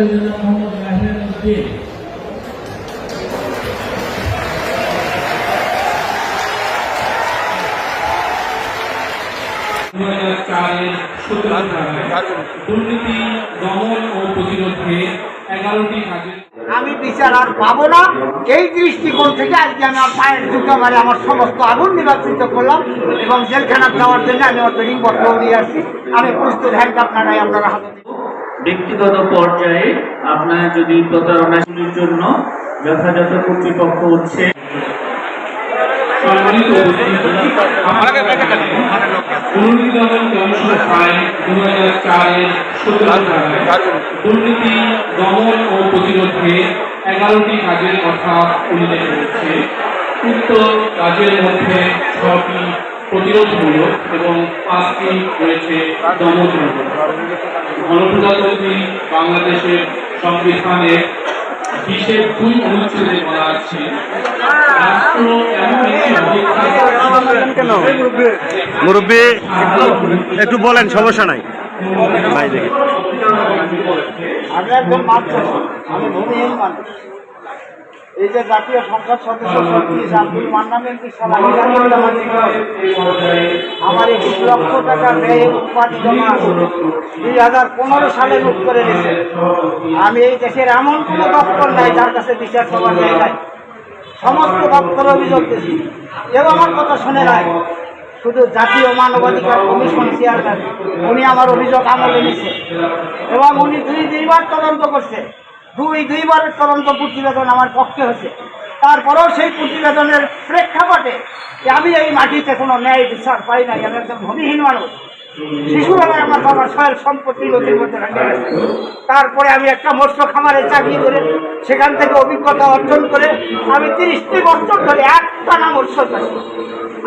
জেলা মোহাম্মদ রাহিম উদ্দিন আমি বিচার আর পাবো না এই দৃষ্টিকোণ থেকে আজকে আমি আমার পায়ের জুতো মারে আমার সমস্ত আগুন নির্বাচিত করলাম এবং জেলখানা যাওয়ার জন্য আমি আমার বেডিং পত্র নিয়ে আসছি আমি প্রস্তুত হ্যান্ড আপনারাই, আপনারা হাতে। ব্যক্তিগত পর্যায়ে আপনার যদি প্রতারণাগুলির জন্য যথাযথ কর্তৃপক্ষ দুর্নীতি দমন দুর্নীতি ও প্রতিরোধে এগারোটি কাজের কথা উল্লেখ রয়েছে উক্ত কাজের মধ্যে ছটি প্রতিরোধমূলক এবং পাঁচটি রয়েছে গণপ্রজাতন্ত্রী বাংলাদেশের সংবিধানের বিশেষ দুই অনুচ্ছেদে বলা আছে রাষ্ট্র এমন মুরব্বী একটু বলেন সমস্যা নাই। ভাই দেখি। আমি একজন মানুষ আমি ভূমিহীন মানুষ। এই যে জাতীয় সংসদ সদস্য আমার একুশ লক্ষ টাকা ব্যয় জমা দুই হাজার পনেরো সালে মুখ করে নিয়েছে। আমি এই দেশের এমন কোনো দপ্তর নাই যার কাছে বিচার সবার জায়গায় সমস্ত দপ্তর অভিযোগ দিয়েছি। কেউ আমার কথা শুনে নাই। শুধু জাতীয় মানবাধিকার কমিশন চেয়ারম্যান, উনি আমার অভিযোগ আমলে নিচ্ছে এবং উনি দুই দুইবার তদন্ত করছে। দুই দুইবারের তদন্ত প্রতিবেদন আমার পক্ষে হয়েছে। তারপরেও সেই প্রতিবেদনের প্রেক্ষাপটে আমি এই মাটিতে কোনো ন্যায় বিচার পাই নাই, আমি একজন ভূমিহীন মানুষ। শিশুবেলায় আমার বাবার সয়ের সম্পত্তি নদীর মধ্যে। তারপরে আমি একটা মৎস্য খামারে চাকরি করে সেখান থেকে অভিজ্ঞতা অর্জন করে আমি তিরিশটি বছর ধরে একটা না মৎস্য চাষি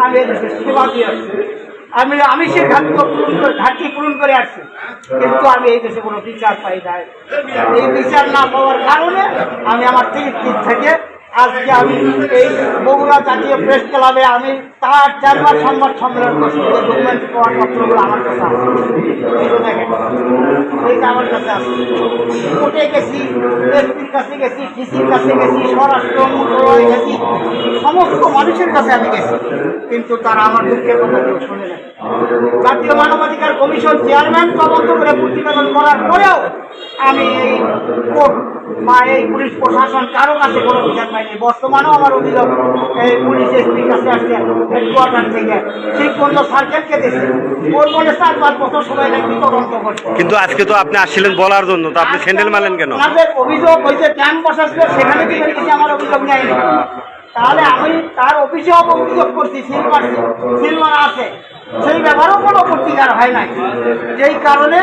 আমি সেবা দিয়ে আসছি। আমি আমি সে ঘাটতি পূরণ করে আসছি। কিন্তু আমি এই দেশে কোনো বিচার পাই নাই। এই বিচার না পাওয়ার কারণে আমি আমার দিন থেকে আজকে আমি এই বগুড়া জাতীয় প্রেস ক্লাবে আমি তার চারবার সংবাদ সম্মেলন করছি। ডকুমেন্ট পাওয়ার পত্রগুলো আমার কাছে এইটা আমার কাছে আছে। কোর্টে গেছি, এসপির কাছে গেছি, ডিসির কাছে গেছি, স্বরাষ্ট্র মন্ত্রণালয়ে গেছি, সমস্ত মানুষের কাছে আমি গেছি। কিন্তু তারা আমার দুঃখের কথা কেউ শুনে নাই জাতীয় মানবাধিকার কমিশন চেয়ারম্যান তদন্ত করে প্রতিবেদন করার পরেও আমি এই কোর্ট বা এই পুলিশ প্রশাসন কারও কাছে কোনো বিচার পাইনি বর্তমানেও আমার অভিযোগ এই পুলিশ এসপির কাছে আসছে হেডকোয়ার্টার থেকে। ঠিক পর্যন্ত সার্কেলকে দিয়েছে ওর বলে চার পাঁচ বছর সবাই নাকি তদন্ত করছে? কিন্তু আজকে তো আপনি আসছিলেন বলার জন্য তো আপনি স্যান্ডেল মারলেন কেন? আমাদের অভিযোগ ওই যে ক্যাম্প বসাচ্ছে সেখানে কি কিছু আমার অভিযোগ নেয়নি? তাহলে আমি তার অফিসেও অভিযোগ করছি সিল মারছি। সিল মারা আছে। সেই ব্যাপারেও কোনো প্রতিকার হয় নাই। যেই কারণে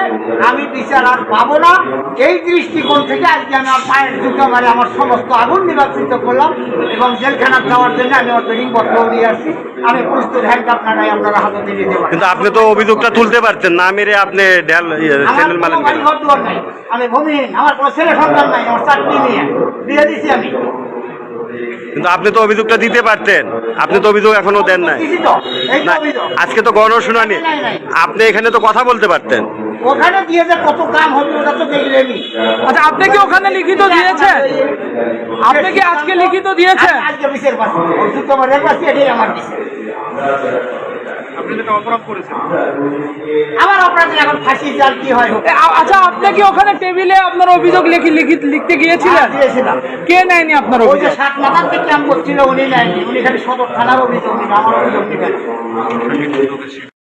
আমি বিচার আর পাবো না। এই দৃষ্টিকোণ থেকে আজকে আমি আমার পায়ের জুতো মারে আমার সমস্ত আগুন নির্বাচিত করলাম এবং জেলখানা যাওয়ার জন্য আমি আমার পত্র নিয়ে আসছি। আমি প্রস্তুত হ্যান্ড আপনারাই আপনারা হাতে দিয়ে দিতে পারেন। কিন্তু আপনি তো অভিযোগটা তুলতে পারতেন না মেরে আপনি ঢেল আমার স্যান্ডেল নাই। আমি ভূমিহীন আমার কোনো ছেলে সন্তান নাই আমার চাকরি নিয়ে। বিয়ে দিছি আমি। কিন্তু আপনি তো অভিযোগটা দিতে পারতেন। আপনি তো অভিযোগ এখনও দেন নাই। আজকে তো গণশুনানি। আপনি এখানে তো কথা বলতে পারতেন। ওখানে দিয়ে যে কত কাম হবে ওটা তো দেখলেনি। আচ্ছা আপনি কি ওখানে লিখিত দিয়েছেন? আপনি কি আজকে লিখিত দিয়েছেন? আজকে বিশের পাশে ওষুধ পাশে এটাই আমার দিছে আমার অপরাধ এখন ফাঁসি জাল কি হয়? আচ্ছা আপনি কি ওখানে টেবিলে আপনার অভিযোগ লিখি লিখিত লিখতে গিয়েছিলেন? কে নেয়নি আপনার ওই যে সাত মাথার থেকে ক্যাম্প করছিল উনি নেয়নি। উনি খালি সদর থানার অভিযোগ আমার অভিযোগ।